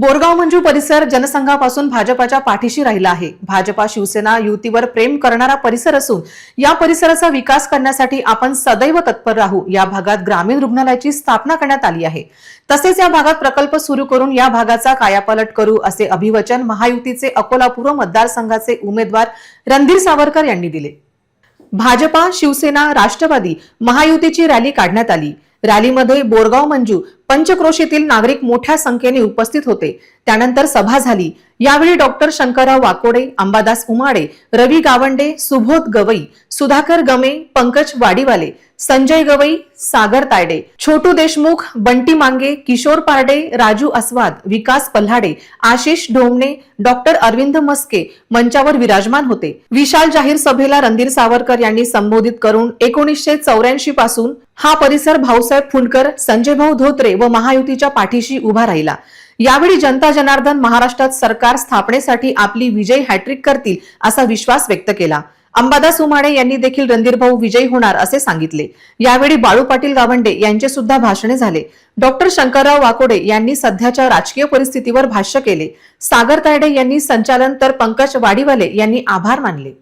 बोरगाव मंजू परिसर जनसंघापासून भाजपाच्या पाठीशी राहिला आहे. भाजपा शिवसेना युतीवर प्रेम करणारा परिसर असून या परिसराचा विकास करण्यासाठी आपण सदैव तत्पर राहू. या भागात ग्रामीण रुग्णालयाची स्थापना करण्यात आली आहे. तसेच या भागात प्रकल्प सुरू करून या भागाचा कायापालट करू असे अभिवचन महायुतीचे अकोला पूर्व मतदारसंघाचे उमेदवार रणधीर सावरकर यांनी दिले. भाजपा शिवसेना राष्ट्रवादी महायुतीची रॅली काढण्यात आली. रॅलीमध्ये बोरगाव मंजू पंचक्रोशीतील नागरिक मोठ्या संख्येने उपस्थित होते. त्यानंतर सभा झाली. यावेळी डॉक्टर शंकरराव वाकोडे अंबादास उमाडे रवी गावंडे सुबोध गवई सुधाकर गमे पंकज वाडीवाले संजय गवई सागर तायडे छोटू देशमुख बंटी मांगे किशोर पारडे राजू अस्वाद विकास पल्हाडे आशिष ढोमणे डॉक्टर अरविंद मस्के मंचावर विराजमान होते. विशाल जाहीर सभेला रणधीर सावरकर यांनी संबोधित करून एकोणीसशे चौऱ्याऐंशी पासून हा परिसर भाऊसाहेब फुंडकर संजय भाऊ धोत्रे व महायुतीच्या पाठीशी उभा राहिला. यावेळी जनता जनार्दन महाराष्ट्रात सरकार स्थापनेसाठी आपली विजय हॅट्रिक करतील असा विश्वास व्यक्त केला. अंबादास उमाडे यांनी देखील रणधीर भाऊ विजयी होणार असे सांगितले. यावेळी बाळू पाटील गावंडे यांचे सुद्धा भाषणे झाले. डॉक्टर शंकरराव वाकोडे यांनी सध्याच्या राजकीय परिस्थितीवर भाष्य केले. सागर तायडे यांनी संचालन तर पंकज वाडीवाले यांनी आभार मानले.